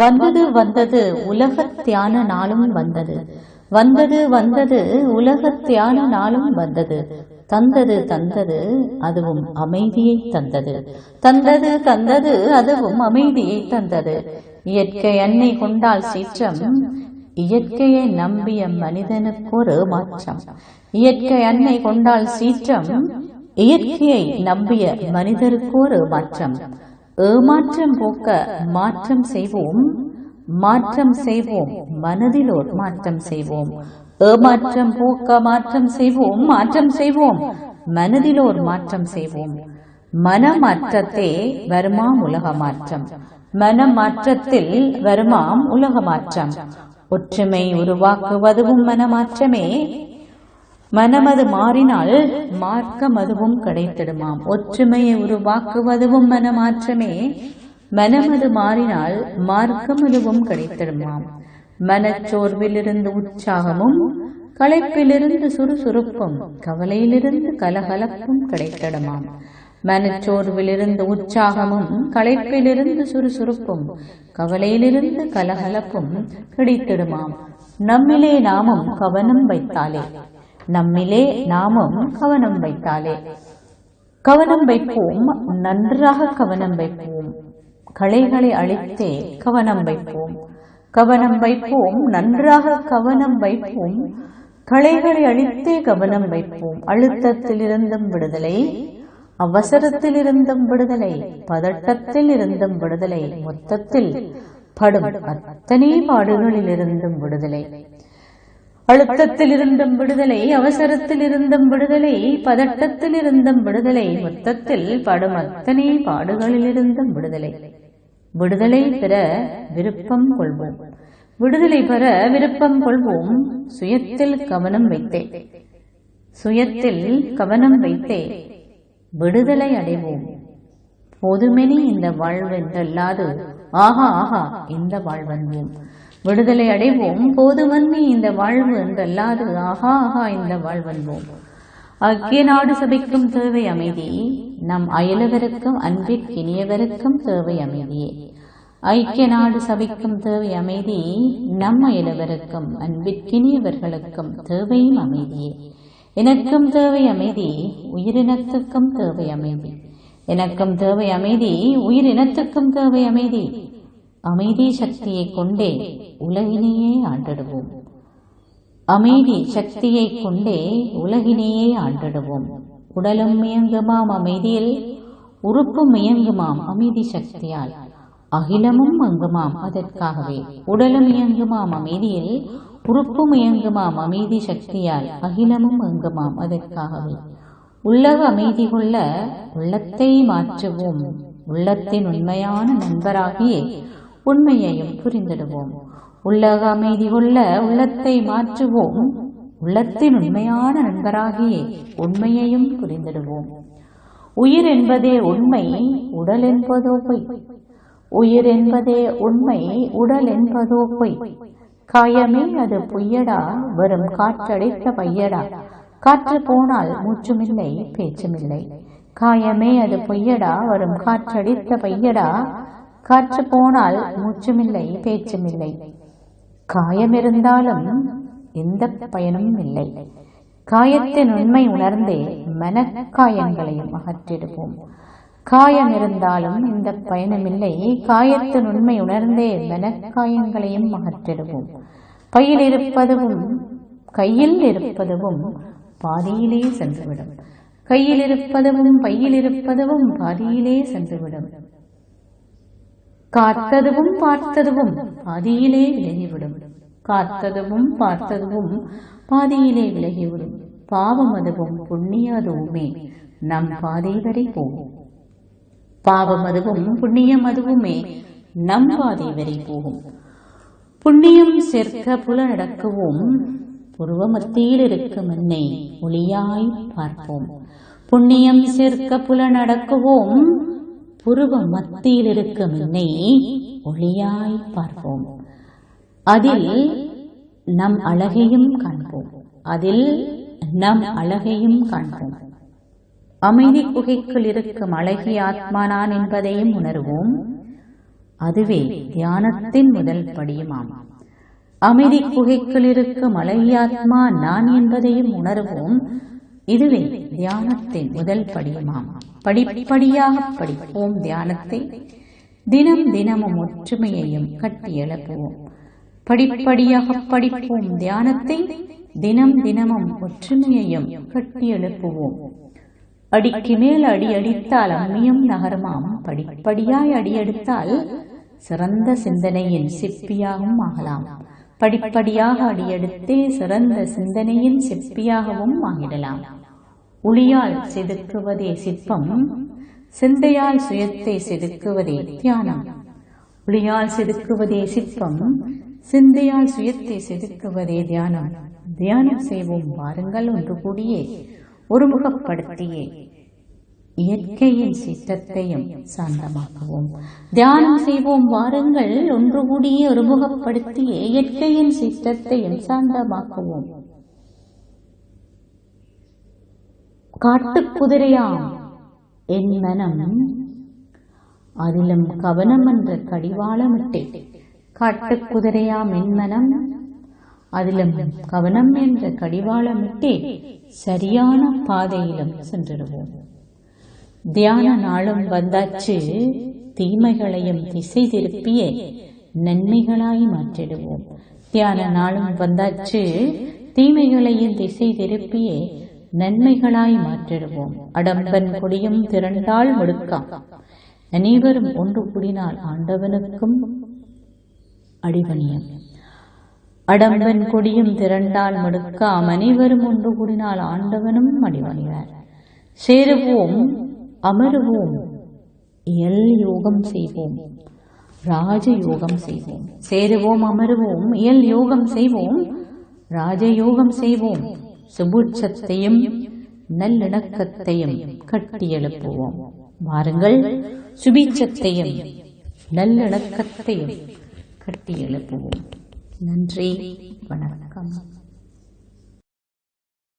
வந்தது வந்தது உலக தியான நாளும் வந்தது. வந்தது வந்தது உலக தியான நாளும் வந்தது. தந்தது தந்தது அதுவும் அமைதியை தந்தது. தந்தது தந்தது அதுவும் அமைதியை தந்தது. இயற்கை அன்னை கொண்டால் சீற்றம் இயற்கையை நம்பிய மனிதனுக்கு ஒரு மாற்றம். இயற்கை அன்னை கொண்டால் சீற்றம் இயற்கையை நம்பிய மனிதருக்கொரு மாற்றம். ஏமாற்றம் போக்க மாற்றம் செய்வோம். மாற்றம் செய்வோம். மனதில் ஒரு மாற்றம் செய்வோம். ஏமாற்றம் போக்க மாற்றம் செய்வோம். மாற்றம் செய்வோம். மனதில் ஒரு மாற்றம் செய்வோம். மனமாற்றத்தே வருமாம் உலக மாற்றம்? மனமாற்றத்தில் வருமாம் உலக மாற்றம். ஒற்றுமை உருவாக்குவதும் மனமாற்றமே. மனமது மாறினால் மார்க்கம் அதுவும் கிடைத்திடுமாம். ஒற்றுமையை உருவாக்குவதுவும் மனமாற்றமே. மனமது மாறினால் மார்க்கம் அதுவும் கிடைத்திடுமாம். மனச்சோர்விலிருந்து உற்சாகமும் களைப்பிலிருந்து சுறுசுறுப்பும் கவலையிலிருந்து கலகலப்பும் கிடைத்திடுமாம். மனச்சோர்விலிருந்து உற்சாகமும் களைப்பிலிருந்து சுறுசுறுப்பும் கவலையிலிருந்து கலகலப்பும் கிடைத்திடுமாம். நம்மிலே நாமும் கவனம் வைத்தாலே. நம்மிலே நாமும் கவனம் வைத்தாலே. கவனம் வைப்போம் நன்றாக கவனம் வைப்போம். களைகளை அழித்தே கவனம் வைப்போம். கவனம் வைப்போம் நன்றாக கவனம் வைப்போம். களைகளை அழித்தே கவனம் வைப்போம். அழுத்தத்தில் இருந்தும் விடுதலை அவசரத்தில் இருந்தும் விடுதலை பதட்டத்தில் இருந்தும் விடுதலை மொத்தத்தில் படும் அத்தனை பாடுகளில் இருந்தும் விடுதலை. அழுத்தத்தில் இருந்தும் விடுதலை அவசரத்தில் இருந்தும் விடுதலை பதட்டத்தில் இருந்தும் விடுதலை மொத்தத்தில் படும் அத்தனை பாடுகளில் இருந்தும் விடுதலை. விடுதலை பெற விருப்பம் கொள்வோம். விடுதலை பெற விருப்பம் கொள்வோம். சுயத்தில் கவனம் வைத்தே. சுயத்தில் கவனம் வைத்தே. விடுதலை அடைவோம். போதுமெனி இந்த வாழ்வென்றல்லாது ஆஹா ஆஹா இந்த வாழ்வென்போம். விடுதலை அடைவோம். போதுமன்னி இந்த வாழ்வு என்றல்லாது. ஆஹா ஆஹா இந்த வாழ்வன்போம். ஐக்கிய நாடு சபைக்கும் தேவை அமைதி. நம் அயலவருக்கும் அன்பிற்கினியவருக்கும் தேவை அமைதியே ஐக்கிய நாடு சபைக்கும் தேவை அமைதி. நம் அயலவருக்கும் அன்பிற்கினியவர்களுக்கும் தேவையும் அமைதியே எனக்கும் தேவை அமைதி உயிரினத்துக்கும் தேவை அமைதி. எனக்கும் தேவை அமைதி உயிரினத்துக்கும் தேவை அமைதி. அமைதி சக்தியை கொண்டே உலகினையே ஆண்டிடுவோம். அமைதி சக்தியை கொண்டே உலகினையே ஆண்டிடுவோம். உடலும் இயங்குமாம் அமைதியில் உறுப்பும் இயங்குமாம் அமைதி சக்தியால். அகிலமும் அங்குமாம் அதற்காகவே. உடலும் இயங்குமாம் அமைதியில் உறுப்பும் இயங்குமாம் அமைதி சக்தியால். அகிலமும் அங்குமாம் அதற்காகவே. உள்ளக அமைதி கொள்ள உள்ளத்தை மாற்றுவோம். உள்ளத்தின் உண்மையான நண்பராகியே உண்மையையும் புரிந்திடுவோம். உள்ளக அமைதி கொள்ள உள்ளத்தை மாற்றுவோம். உள்ளத்தின் உண்மையான நண்பராகிய உண்மையையும் புரிந்திடுவோம். உயிர் என்பதே உண்மை உடல் என்பதோ பொய். உயிர் என்பதே உண்மை உடல் என்பதோ பொய். காயமே அது பொய்யடா வெறும் காற்றடைத்த பையடா. காற்று போனால் மூச்சுமில்லை பேச்சுமில்லை. காயமே அது பொய்யடா வரும் காற்றடித்த பையடா. காற்று போனால் மூச்சுமில்லை பேச்சுமில்லை. காயம் இருந்தாலும் எந்த பயனும் இல்லை. காயத்தின் உண்மை உணர்ந்தே மனக்காயங்களையும் அகற்றிடுவோம். காயம் இருந்தாலும் இந்த பயனுமில்லை. காயத்தின் உண்மை உணர்ந்தே மனக்காயங்களையும் அகற்றிடுவோம். பையில் இருப்பதும் கையில் இருப்பதும் பாதியிலே சென்றுவிடும். கையில் இருப்பதும் பையில் இருப்பதும் பாதியிலே சென்றுவிடும். காத்ததுவும் பார்த்ததுவும் பாதியிலே விலகிவிடும். காத்ததுவும் பார்த்ததுவும் பாதியிலே விலகிவிடும். பாவம் அதுவும் புண்ணிய அதுவுமே. நம் பாதை வரை போகும் பாவம் அதுவும் புண்ணியம் அதுவுமே. நம் பாதை வரை போகும் புண்ணியம் சேர்க்க புல நடக்கவும். புருவ மத்தியில் இருக்கும் என்னை ஒளியாய் பார்ப்போம். புண்ணியம் சேர்க்க புல நடக்குவோம். புருவ மத்தியில் இருக்கும் என்னை ஒளியாய் பார்ப்போம். அதில் நம் அழகையும் காண்போம். அதில் நம் அழகையும் காண்போம். அமைதி குகைக்குள் இருக்கும் அழகிய ஆத்மா நான் என்பதையும் உணர்வோம். அதுவே தியானத்தின் முதல் படியுமாம். அமைதி குகைக்குள் இருக்கும் ஆத்மா நான் என்பதையும் உணர்வோம். இதுவே தியானத்தின் முதல் படியுமாம். படிப்படியாக படிப்போம் தியானத்தை. தினம் தினமும் ஒற்றுமையையும் கட்டி எழுப்புவோம். படிப்படியாக படிப்போம் தியானத்தை. தினம் தினமும் ஒற்றுமையையும் கட்டி எழுப்புவோம். அடிக்கு மேல் அடி அடித்தால் அம்மியும் நகரமாம். படிப்படியாய் அடியெடுத்தால் சிறந்த சிந்தனையின் சிற்பியாகவும் ஆகலாம். படிப்படியாக அடியெடுத்தே சிறந்த சிந்தனையின் சிற்பியாகவும் ஆகிடலாம் ஒளியால் செதுக்குவதே சிற்பம் சிந்தையால் சுயத்தை செதுக்குவதே தியானம். ஒளியால் செதுக்குவதே சிற்பம் சிந்தையால் சுயத்தை செதுக்குவதே தியானம். தியானம் செய்வோம் வாருங்கள் ஒன்று கூடியே ஒருமுகப்படுத்தியே. இயற்கையின் சித்தத்தையும் சாந்தமாக்குவோம். தியானம் செய்வோம் வாருங்கள். ஒன்று கூடிய ஒருமுகப்படுத்தி இயற்கையின் சித்தத்தையும் சாந்தமாக்குவோம். காட்டுக்குதிரையாம் என் மனம் அதிலும் கவனம் என்ற கடிவாளமிட்டே. காட்டுக்குதிரையாம் என் மனம் அதிலும் கவனம் என்ற கடிவாளமிட்டே சரியான பாதையிலும் சென்றிடுவோம். தியான நாளும் வந்தாச்சு தீமைகளையும் திசை திருப்பியே நன்மைகளாய் மாற்றிடுவோம். தியான நாளும் வந்தாச்சு தீமைகளையும் திசை திருப்பியே நன்மைகளாய் மாற்றிடுவோம். அடம்பன் கொடியும் திரண்டால் முடுக்காம். அனைவரும் ஒன்று கூடினால் ஆண்டவனுக்கும் அடிபணியம். அடம்பன் கொடியும் திரண்டால் மடுக்காம். அனைவரும் ஒன்று கூடினால் ஆண்டவனும் அடிபணிவார். சேருவோம். அமருவோம். இயல் யோகம் செய்வோம். ராஜயோகம் செய்வோம். சேருவோம் அமருவோம். இயல் யோகம் செய்வோம். ராஜயோகம் செய்வோம். சுபுட்சத்தையும் நல்லிணக்கத்தையும் கட்டியெழுப்புவோம் வாருங்கள் சுபீட்சத்தையும் நல்லிணக்கத்தையும் கட்டியெழுப்புவோம் நன்றி வணக்கம்.